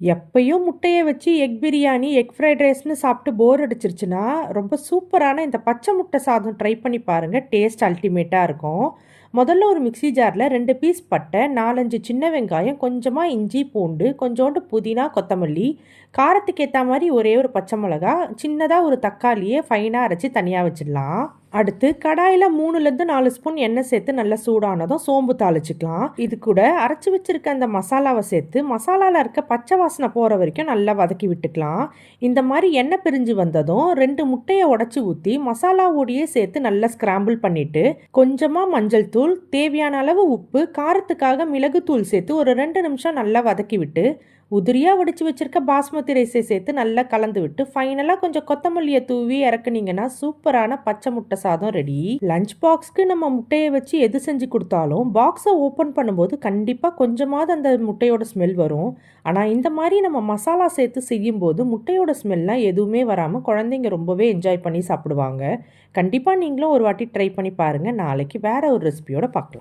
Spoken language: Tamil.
எப்பயும் முட்டையை வச்சு எக் பிரியாணி எக் ஃப்ரைட் ரைஸ்னு சாப்பிட்டு போர் அடிச்சிருச்சுன்னா ரொம்ப சூப்பரான இந்த பச்சை முட்டை சாதம் ட்ரை பண்ணி பாருங்கள் டேஸ்ட் அல்டிமேட்டாக இருக்கும். முதல்ல ஒரு மிக்ஸி ஜாரில் ரெண்டு பீஸ் பட்டை நாலஞ்சு சின்ன வெங்காயம் கொஞ்சமாக இஞ்சி பூண்டு கொஞ்சோண்டு புதினா கொத்தமல்லி காரத்துக்கு ஏற்ற மாதிரி ஒரே ஒரு பச்சை மிளகா சின்னதாக ஒரு தக்காளியை ஃபைனாக அரைச்சி தனியாக வச்சிடலாம். அடுத்து கடாயில் மூணுலேருந்து நாலு ஸ்பூன் எண்ணெய் சேர்த்து நல்லா சூடானதும் சோம்பு தாளிச்சுக்கலாம். இது கூட அரைச்சி வச்சிருக்க அந்த மசாலாவை சேர்த்து மசாலாவில் இருக்க பச்சை வாசனை போகிற வரைக்கும் நல்லா வதக்கி விட்டுக்கலாம். இந்த மாதிரி எண்ணெய் பிரிஞ்சு வந்ததும் ரெண்டு முட்டையை உடச்சி ஊற்றி மசாலாவோடையே சேர்த்து நல்லா ஸ்கிராம்பிள் பண்ணிவிட்டு கொஞ்சமாக மஞ்சள் தூள் தேவையான அளவு உப்பு காரத்துக்காக மிளகுத்தூள் சேர்த்து ஒரு ரெண்டு நிமிஷம் நல்லா வதக்கி விட்டு உதிரியாக வடித்து வச்சுருக்க பாஸ்மதி ரைஸை சேர்த்து நல்லா கலந்து விட்டு ஃபைனலாக கொஞ்சம் கொத்தமல்லியை தூவி இறக்குனீங்கன்னா சூப்பரான பச்சை முட்டை சாதம் ரெடி லஞ்ச் பாக்ஸ்க்கு நம்ம முட்டையை வச்சு எது செஞ்சு கொடுத்தாலும் பாக்ஸை ஓப்பன் பண்ணும்போது கண்டிப்பாக கொஞ்சமாவது அந்த முட்டையோட ஸ்மெல் வரும். ஆனால் இந்த மாதிரி நம்ம மசாலா சேர்த்து செய்யும்போது முட்டையோட ஸ்மெல்லாம் எதுவுமே வராமல் குழந்தைங்க ரொம்பவே என்ஜாய் பண்ணி சாப்பிடுவாங்க. கண்டிப்பாக நீங்களும் ஒரு வாட்டி ட்ரை பண்ணி பாருங்கள் நாளைக்கு வேறு ஒரு ரெசிபியோட பார்க்கலாம்.